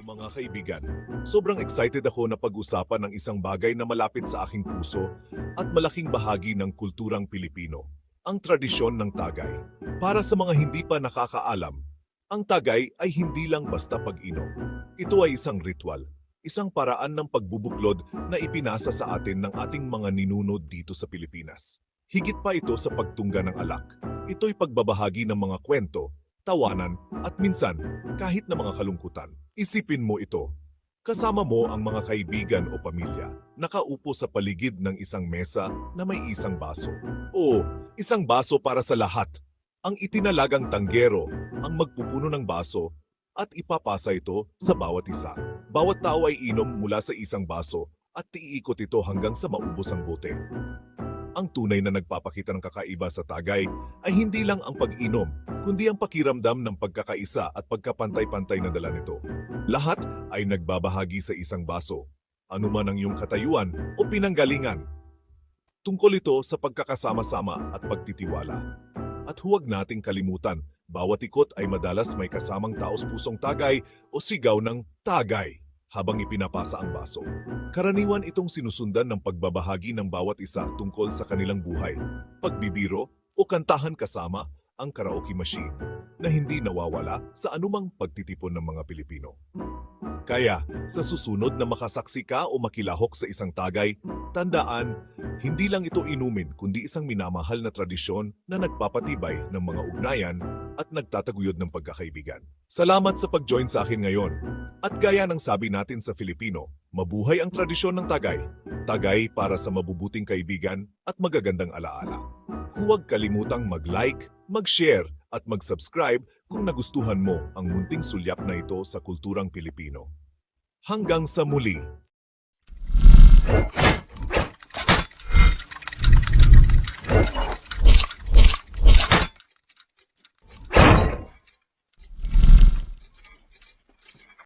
Mga kaibigan, sobrang excited ako na pag-usapan ng isang bagay na malapit sa aking puso at malaking bahagi ng kulturang Pilipino, ang tradisyon ng tagay. Para sa mga hindi pa nakakaalam, ang tagay ay hindi lang basta pag-inom. Ito ay isang ritual, isang paraan ng pagbubuklod na ipinasa sa atin ng ating mga ninuno dito sa Pilipinas. Higit pa ito sa pagtungga ng alak. Ito'y pagbabahagi ng mga kwento, tawanan, at minsan, kahit na mga kalungkutan. Isipin mo ito. Kasama mo ang mga kaibigan o pamilya, nakaupo sa paligid ng isang mesa na may isang baso. Oo, isang baso para sa lahat. Ang itinalagang tanggero ang magpupuno ng baso at ipapasa ito sa bawat isa. Bawat tao ay inom mula sa isang baso at iikot ito hanggang sa maubos ang bote. Ang tunay na nagpapakita ng kakaiba sa tagay ay hindi lang ang pag-inom, kundi ang pakiramdam ng pagkakaisa at pagkapantay-pantay na dala nito. Lahat ay nagbabahagi sa isang baso, anuman ang iyong katayuan o pinanggalingan. Tungkol ito sa pagkakasama-sama at pagtitiwala. At huwag nating kalimutan, bawat ikot ay madalas may kasamang taos pusong tagay o sigaw ng tagay habang ipinapasa ang baso. Karaniwan itong sinusundan ng pagbabahagi ng bawat isa tungkol sa kanilang buhay, pagbibiro o kantahan kasama ang karaoke machine na hindi nawawala sa anumang pagtitipon ng mga Pilipino. Kaya, sa susunod na makasaksi ka o makilahok sa isang tagay, tandaan, hindi lang ito inumin kundi isang minamahal na tradisyon na nagpapatibay ng mga ugnayan at nagtataguyod ng pagkakaibigan. Salamat sa pag-join sa akin ngayon. At gaya ng sabi natin sa Filipino, mabuhay ang tradisyon ng tagay. Tagay para sa mabubuting kaibigan at magagandang alaala. Huwag kalimutang mag-like, mag-share at mag-subscribe kung nagustuhan mo ang munting sulyap na ito sa kulturang Pilipino. Hanggang sa muli!